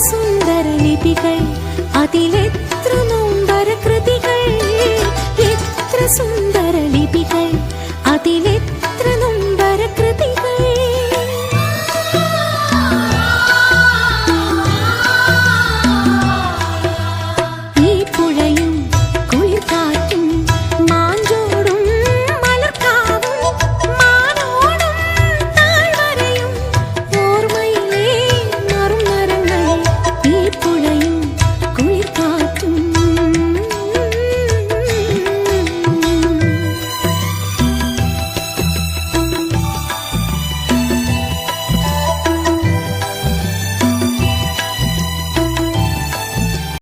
സുന്ദര ലിപികൾ അതിലെത്ര നൊമ്പര കൃതികൾ? എത്ര സുന്ദര ലിപികൾ?